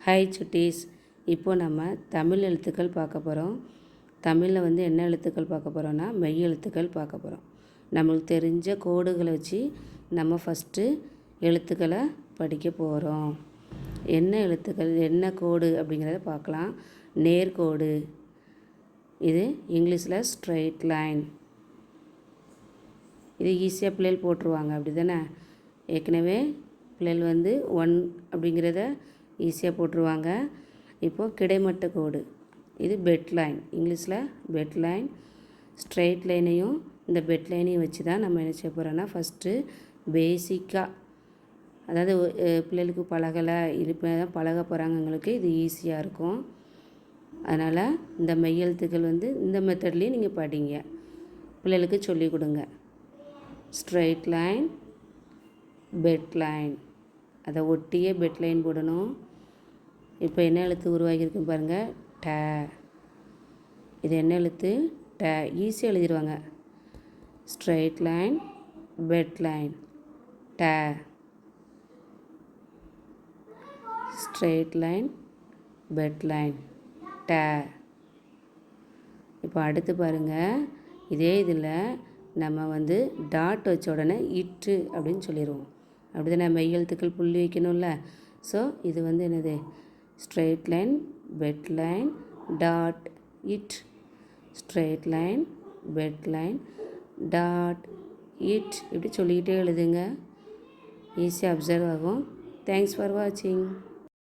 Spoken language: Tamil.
ஹாய் சுட்டீஸ் இப்போ நம்ம தமிழ் எழுத்துக்கள் பார்க்க போகிறோம் தமிழில் வந்து என்ன எழுத்துக்கள் பார்க்க போகிறோன்னா மெய் எழுத்துக்கள் பார்க்க போகிறோம் நம்மளுக்கு தெரிஞ்ச கோடுகளை வச்சு நம்ம ஃபஸ்ட்டு எழுத்துக்களை படிக்க போகிறோம் என்ன எழுத்துக்கள் என்ன கோடு அப்படிங்கிறத பார்க்கலாம். நேர்கோடு இது இங்கிலீஷில் ஸ்ட்ரைட் லைன் இது ஈஸியாக பிள்ளைகள் போட்டுருவாங்க அப்படி தானே ஏற்கனவே பிள்ளைகள் வந்து ஒன் அப்படிங்கிறத ஈஸியாக போட்டுருவாங்க. இப்போது கிடைமட்ட கோடு. இது பெட் லைன் இங்கிலீஷில் பெட் லைன் ஸ்ட்ரெயிட் லைனையும் இந்த பெட் லைனையும் வச்சு தான் நம்ம என்ன செய்ய போகிறோன்னா ஃபஸ்ட்டு பேசிக்காக அதாவது பிள்ளைகளுக்கு பழகலை இப்போ தான் பழக போகிறாங்கங்களுக்கு இது ஈஸியாக இருக்கும். அதனால் இந்த மெய்யெழுத்துக்கள் வந்து இந்த மெத்தட்லேயும் நீங்கள் படிங்க. பிள்ளைகளுக்கு சொல்லிக் கொடுங்க. ஸ்ட்ரெயிட் லைன் பெட் லைன் அதை ஒட்டியே பெட் லைன் போடணும். இப்போ என்ன எழுத்து உருவாகியிருக்கு பாருங்கள் ட. இது என்ன எழுத்து? ட. ஈஸியாக எழுதிடுவாங்க ஸ்ட்ரைட் லைன் பெட் லைன். ட. Straight line bed line. ட. இப்போ அடுத்து பாருங்கள் இதே இதில் நம்ம வந்து டாட் வச்ச உடனே இட்டு அப்படின்னு சொல்லிடுவோம் அப்படி தான் மெய் எழுத்துக்கள் புள்ளி வைக்கணும்ல. ஸோ இது வந்து என்னது? Straight line bed line dot it straight line bed line dot it இப்படி சொல்லிக்கிட்டே எழுதுங்க. ஈஸியாக அப்சர்வ் ஆகும். தேங்க்ஸ் ஃபார் வாட்சிங்